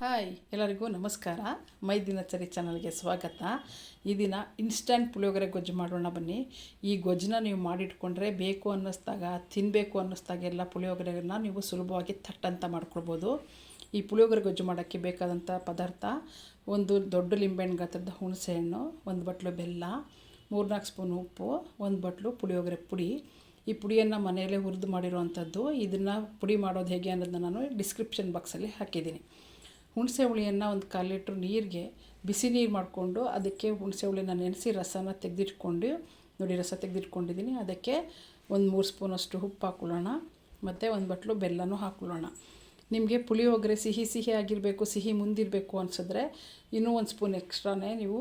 Hi ಎಲ್ಲರಿಗೂ ನಮಸ್ಕಾರ. ಮೈ ದಿನಚರಿ ಚಾನಲ್ಗೆ ಸ್ವಾಗತ. ಈ ದಿನ ಇನ್ಸ್ಟಂಟ್ ಪುಳಿಯೋಗರೆ ಗೊಜ್ಜು ಮಾಡೋಣ ಬನ್ನಿ. ಈ ಗೊಜ್ಜನ್ನ ನೀವು ಮಾಡಿಟ್ಕೊಂಡ್ರೆ ಬೇಕು ಅನ್ನಿಸ್ದಾಗ ತಿನ್ನಬೇಕು ಅನ್ನಿಸ್ದಾಗೆಲ್ಲ ಪುಳಿಯೋಗರೆನ ನೀವು ಸುಲಭವಾಗಿ ತಟ್ಟಂತ ಮಾಡ್ಕೊಳ್ಬೋದು. ಈ ಪುಳಿಯೋಗರೆ ಗೊಜ್ಜು ಮಾಡೋಕ್ಕೆ ಬೇಕಾದಂಥ ಪದಾರ್ಥ, ಒಂದು ದೊಡ್ಡ ಲಿಂಬೆಹಣ್ಣು ಗಾತ್ರದ ಹುಣಸೆಹಣ್ಣು, ಒಂದು ಬಟ್ಲು ಬೆಲ್ಲ, ಮೂರ್ನಾಲ್ಕು ಸ್ಪೂನ್ ಉಪ್ಪು, ಒಂದು ಬಟ್ಲು ಪುಳಿಯೋಗರೆ ಪುಡಿ. ಈ ಪುಡಿಯನ್ನು ಮನೆಯಲ್ಲೇ ಹುರಿದು ಮಾಡಿರುವಂಥದ್ದು. ಇದನ್ನು ಪುಡಿ ಮಾಡೋದು ಹೇಗೆ ಅನ್ನೋದನ್ನ ನಾನು ಡಿಸ್ಕ್ರಿಪ್ಷನ್ ಬಾಕ್ಸಲ್ಲಿ ಹಾಕಿದ್ದೀನಿ. ಹುಣಸೆ ಹುಳಿಯನ್ನು ಒಂದು ಕಾಲು ಲೀಟ್ರ್ ನೀರಿಗೆ ಬಿಸಿ ನೀರು ಮಾಡಿಕೊಂಡು ಅದಕ್ಕೆ ಹುಣಸೆ ಹುಳಿನ ನೆನೆಸಿ ರಸನ ತೆಗೆದಿಟ್ಕೊಂಡು, ನೋಡಿ ರಸ ತೆಗೆದಿಟ್ಕೊಂಡಿದ್ದೀನಿ. ಅದಕ್ಕೆ ಒಂದು ಮೂರು ಸ್ಪೂನಷ್ಟು ಉಪ್ಪು ಹಾಕ್ಕೊಳ್ಳೋಣ ಮತ್ತು ಒಂದು ಬಟ್ಲು ಬೆಲ್ಲನೂ ಹಾಕ್ಕೊಳ್ಳೋಣ ನಿಮಗೆ ಪುಳಿಯೋಗರೆ ಸಿಹಿ ಸಿಹಿ ಆಗಿರಬೇಕು, ಸಿಹಿ ಮುಂದಿರಬೇಕು ಅನಿಸಿದ್ರೆ ಇನ್ನೂ ಒಂದು ಸ್ಪೂನ್ ಎಕ್ಸ್ಟ್ರಾನೇ ನೀವು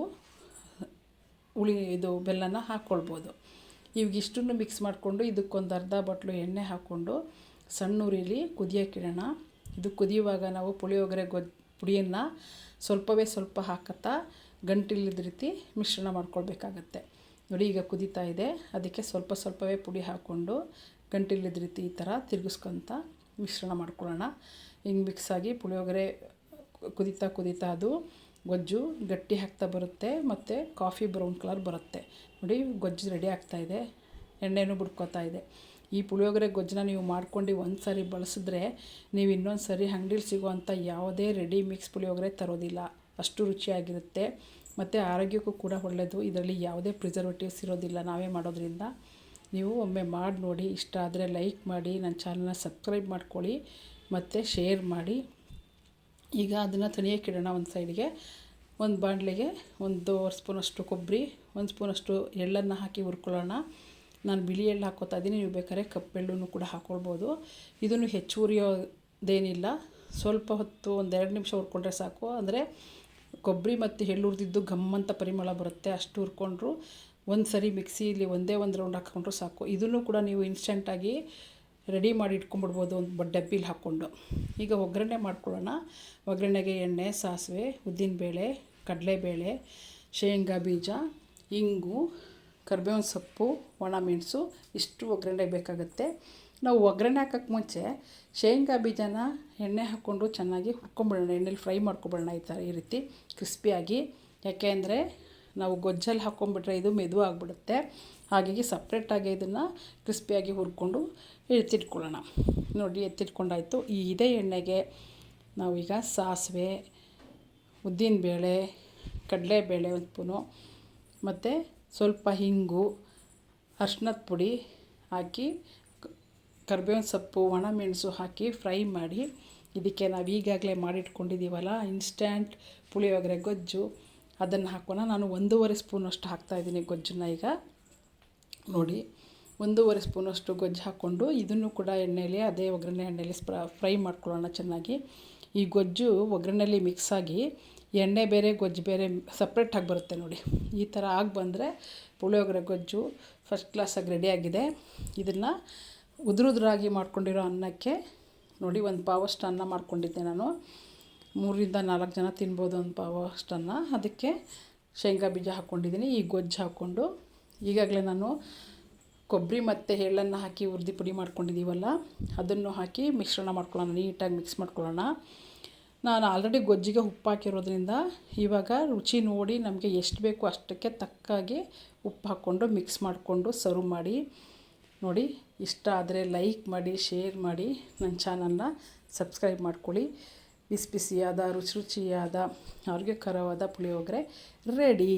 ಹುಳಿ ಇದು ಬೆಲ್ಲನ ಹಾಕ್ಕೊಳ್ಬೋದು ಇವಾಗ ಇಷ್ಟನ್ನು ಮಿಕ್ಸ್ ಮಾಡಿಕೊಂಡು ಇದಕ್ಕೊಂದು ಅರ್ಧ ಬಟ್ಲು ಎಣ್ಣೆ ಹಾಕ್ಕೊಂಡು ಸಣ್ಣ ಉರಿಲಿ ಕುದಿಯೋಕ್ಕಿಡೋಣ ಇದು ಕುದಿಯುವಾಗ ನಾವು ಪುಳಿಯೋಗರೆ ಗೊಜ್ಜು ಪುಡಿಯನ್ನು ಸ್ವಲ್ಪವೇ ಸ್ವಲ್ಪ ಹಾಕುತ್ತಾ ಗಂಟಿಲ್ಲದ ರೀತಿ ಮಿಶ್ರಣ ಮಾಡ್ಕೊಳ್ಬೇಕಾಗತ್ತೆ. ನೋಡಿ, ಈಗ ಕುದೀತಾ ಇದೆ. ಅದಕ್ಕೆ ಸ್ವಲ್ಪ ಸ್ವಲ್ಪವೇ ಪುಡಿ ಹಾಕ್ಕೊಂಡು ಗಂಟಿಲ್ಲದ ರೀತಿ ಈ ಥರ ತಿರುಗಿಸ್ಕೊತ ಮಿಶ್ರಣ ಮಾಡ್ಕೊಳ್ಳೋಣ. ಹಿಂಗೆ ಮಿಕ್ಸಾಗಿ ಪುಳಿಯೋಗರೆ ಕುದೀತಾ ಕುದೀತಾ ಅದು ಗೊಜ್ಜು ಗಟ್ಟಿ ಹಾಕ್ತಾ ಬರುತ್ತೆ ಮತ್ತು ಕಾಫಿ ಬ್ರೌನ್ ಕಲರ್ ಬರುತ್ತೆ. ನೋಡಿ, ಗೊಜ್ಜು ರೆಡಿ ಆಗ್ತಾಯಿದೆ ಎಣ್ಣೆನೂ ಬಿಡ್ಕೋತಾ ಇದೆ. ಈ ಪುಳಿಯೋಗರೆ ಗೊಜ್ಜನ್ನ ನೀವು ಮಾಡ್ಕೊಂಡು ಒಂದು ಸಾರಿ ಬಳಸಿದ್ರೆ ನೀವು ಇನ್ನೊಂದು ಸಾರಿ ಅಂಗಡೀಲಿ ಸಿಗುವಂಥ ಯಾವುದೇ ರೆಡಿ ಮಿಕ್ಸ್ ಪುಳಿಯೋಗರೆ ತರೋದಿಲ್ಲ. ಅಷ್ಟು ರುಚಿಯಾಗಿರುತ್ತೆ. ಮತ್ತು ಆರೋಗ್ಯಕ್ಕೂ ಕೂಡ ಒಳ್ಳೆಯದು ಇದರಲ್ಲಿ ಯಾವುದೇ ಪ್ರಿಸರ್ವೇಟಿವ್ಸ್ ಇರೋದಿಲ್ಲ. ನಾವೇ ಮಾಡೋದ್ರಿಂದ. ನೀವು ಒಮ್ಮೆ ಮಾಡಿ ನೋಡಿ. ಇಷ್ಟ ಆದರೆ ಲೈಕ್ ಮಾಡಿ. ನನ್ನ ಚಾನಲ್ನ ಸಬ್ಸ್ಕ್ರೈಬ್ ಮಾಡ್ಕೊಳ್ಳಿ. ಮತ್ತು ಶೇರ್ ಮಾಡಿ. ಈಗ ಅದನ್ನು ತಣಿಯೋಕ್ಕಿಡೋಣ ಒಂದು ಸೈಡ್ಗೆ ಒಂದು ಬಾಂಡ್ಲಿಗೆ ಒಂದು ಸ್ಪೂನಷ್ಟು ಕೊಬ್ಬರಿ, ಒಂದು ಸ್ಪೂನಷ್ಟು ಎಳ್ಳನ್ನು ಹಾಕಿ ಹುರ್ಕೊಳ್ಳೋಣ. ನಾನು ಬಿಳಿ ಎಳ್ಳು ಹಾಕೋತಾ ಇದ್ದೀನಿ, ನೀವು ಬೇಕಾದ್ರೆ ಕಪ್ಪೆಳ್ಳು ಕೂಡ ಹಾಕ್ಕೊಳ್ಬೋದು ಇದನ್ನು ಹೆಚ್ಚು ಉರಿಯೋದೇನಿಲ್ಲ ಸ್ವಲ್ಪ ಹೊತ್ತು ಒಂದೆರಡು ನಿಮಿಷ ಹುರ್ಕೊಂಡ್ರೆ ಸಾಕು. ಅಂದರೆ ಕೊಬ್ಬರಿ ಮತ್ತು ಎಳ್ಳು ಹುರಿದಿದ್ದು ಗಮ್ಮಂತ ಪರಿಮಳ ಬರುತ್ತೆ, ಅಷ್ಟು ಹುರ್ಕೊಂಡ್ರು. ಒಂದು ಸರಿ ಮಿಕ್ಸಿಲಿ ಒಂದೇ ಒಂದು ರೌಂಡ್ ಹಾಕ್ಕೊಂಡ್ರು ಸಾಕು. ಇದನ್ನು ಕೂಡ ನೀವು ಇನ್ಸ್ಟೆಂಟಾಗಿ ರೆಡಿ ಮಾಡಿ ಇಟ್ಕೊಂಡ್ಬಿಡ್ಬೋದು ಒಂದು ಡಬ್ಬಿಲಿ ಹಾಕ್ಕೊಂಡು. ಈಗ ಒಗ್ಗರಣೆ ಮಾಡ್ಕೊಳ್ಳೋಣ. ಒಗ್ಗರಣೆಗೆ ಎಣ್ಣೆ, ಸಾಸಿವೆ, ಉದ್ದಿನಬೇಳೆ, ಕಡಲೆಬೇಳೆ, ಶೇಂಗಾ ಬೀಜ, ಇಂಗು ಕರ್ಬೇವಿನ ಸೊಪ್ಪು ಒಣಮೆಣಸು ಇಷ್ಟು ಒಗ್ಗರಣೆ ಬೇಕಾಗುತ್ತೆ. ನಾವು ಒಗ್ಗರಣೆ ಹಾಕೋಕ್ಕೆ ಮುಂಚೆ ಶೇಂಗಾ ಬೀಜನ ಎಣ್ಣೆ ಹಾಕ್ಕೊಂಡು ಚೆನ್ನಾಗಿ ಹುರ್ಕೊಂಬಿಡೋಣ. ಎಣ್ಣೆಲಿ ಫ್ರೈ ಮಾಡ್ಕೊಬಿಡೋಣ ಈ ಥರ ಈ ರೀತಿ ಕ್ರಿಸ್ಪಿಯಾಗಿ ಯಾಕೆ ಅಂದರೆ ನಾವು ಗೊಜ್ಜಲ್ಲಿ ಹಾಕ್ಕೊಂಬಿಟ್ರೆ ಇದು ಮೆದು ಆಗಿಬಿಡುತ್ತೆ. ಹಾಗಾಗಿ ಸಪ್ರೇಟಾಗಿ ಇದನ್ನು ಕ್ರಿಸ್ಪಿಯಾಗಿ ಹುರ್ಕೊಂಡು ಎತ್ತಿಟ್ಕೊಳ್ಳೋಣ. ನೋಡಿ, ಎತ್ತಿಟ್ಕೊಂಡಾಯಿತು. ಈ ಇದೇ ಎಣ್ಣೆಗೆ ನಾವೀಗ ಸಾಸಿವೆ, ಉದ್ದಿನಬೇಳೆ, ಕಡಲೆಬೇಳೆ ಒಂದು ಸ್ಪೂನು ಮತ್ತು ಸ್ವಲ್ಪ ಹಿಂಗು, ಅರ್ಶಿನದ ಪುಡಿ ಹಾಕಿ, ಕರ್ಬೇವಿನ ಸೊಪ್ಪು ಒಣಮೆಣಸು ಹಾಕಿ ಫ್ರೈ ಮಾಡಿ, ಇದಕ್ಕೆ ನಾವು ಈಗಾಗಲೇ ಮಾಡಿಟ್ಕೊಂಡಿದ್ದೀವಲ್ಲ ಇನ್ಸ್ಟ್ಯಾಂಟ್ ಪುಳಿಯೋಗರೆ ಗೊಜ್ಜು. ಅದನ್ನು ಹಾಕೋಣ. ನಾನು ಒಂದೂವರೆ ಸ್ಪೂನಷ್ಟು ಹಾಕ್ತಾಯಿದ್ದೀನಿ ಗೊಜ್ಜನ್ನ ಈಗ. ನೋಡಿ, ಒಂದೂವರೆ ಸ್ಪೂನಷ್ಟು ಗೊಜ್ಜು ಹಾಕ್ಕೊಂಡು ಇದನ್ನು ಕೂಡ ಎಣ್ಣೆಯಲ್ಲಿ ಅದೇ ಒಗ್ಗರಣೆ ಎಣ್ಣೆಯಲ್ಲಿ ಫ್ರೈ ಮಾಡ್ಕೊಳ್ಳೋಣ ಚೆನ್ನಾಗಿ. ಈ ಗೊಜ್ಜು ಒಗ್ಗರಣೆಯಲ್ಲಿ ಮಿಕ್ಸಾಗಿ ಎಣ್ಣೆ ಬೇರೆ, ಗೊಜ್ಜು ಬೇರೆ ಸಪ್ರೇಟಾಗಿ ಬರುತ್ತೆ ನೋಡಿ. ಈ ಥರ ಆಗಿ ಬಂದರೆ ಪುಳಿಯೋಗರೆ, ಗೊಜ್ಜು ಫಸ್ಟ್ ಕ್ಲಾಸಾಗಿ ರೆಡಿಯಾಗಿದೆ ಇದನ್ನು ಉದುರುದ್ರಾಗಿ ಮಾಡ್ಕೊಂಡಿರೋ ಅನ್ನಕ್ಕೆ ನೋಡಿ ಒಂದು ಪಾವಷ್ಟು ಅನ್ನ ಮಾಡ್ಕೊಂಡಿದ್ದೆ ನಾನು. ಮೂರರಿಂದ ನಾಲ್ಕು ಜನ ತಿನ್ಬೋದು ಒಂದು ಪಾವಷ್ಟು ಅನ್ನ. ಅದಕ್ಕೆ ಶೇಂಗಾ ಬೀಜ ಹಾಕ್ಕೊಂಡಿದ್ದೀನಿ ಈ ಗೊಜ್ಜು ಹಾಕ್ಕೊಂಡು. ಈಗಾಗಲೇ ನಾನು ಕೊಬ್ಬರಿ ಮತ್ತು ಎಳ್ಳನ್ನು ಹಾಕಿ ಉರ್ದಿ ಪುಡಿ ಮಾಡ್ಕೊಂಡಿದ್ದೀವಲ್ಲ, ಅದನ್ನು ಹಾಕಿ ಮಿಶ್ರಣ ಮಾಡ್ಕೊಳ್ಳೋಣ, ನೀಟಾಗಿ ಮಿಕ್ಸ್ ಮಾಡ್ಕೊಳ್ಳೋಣ. ನಾನು ಆಲ್ರೆಡಿ ಗೊಜ್ಜಿಗೆ ಉಪ್ಪು ಹಾಕಿರೋದ್ರಿಂದ ಇವಾಗ ರುಚಿ ನೋಡಿ ನಮಗೆ ಎಷ್ಟು ಬೇಕು ಅಷ್ಟಕ್ಕೆ ತಕ್ಕಾಗಿ ಉಪ್ಪು ಹಾಕ್ಕೊಂಡು ಮಿಕ್ಸ್ ಮಾಡಿಕೊಂಡು ಸರ್ವ್ ಮಾಡಿ. ನೋಡಿ, ಇಷ್ಟ ಆದರೆ ಲೈಕ್ ಮಾಡಿ ಶೇರ್ ಮಾಡಿ ನನ್ನ ಚಾನಲ್ನ ಸಬ್ಸ್ಕ್ರೈಬ್ ಮಾಡ್ಕೊಳ್ಳಿ. ಬಿಸಿ ಬಿಸಿಯಾದ, ರುಚಿ ರುಚಿಯಾದ ಆರೋಗ್ಯಕರವಾದ ಪುಳಿಯೋಗರೆ ರೆಡಿ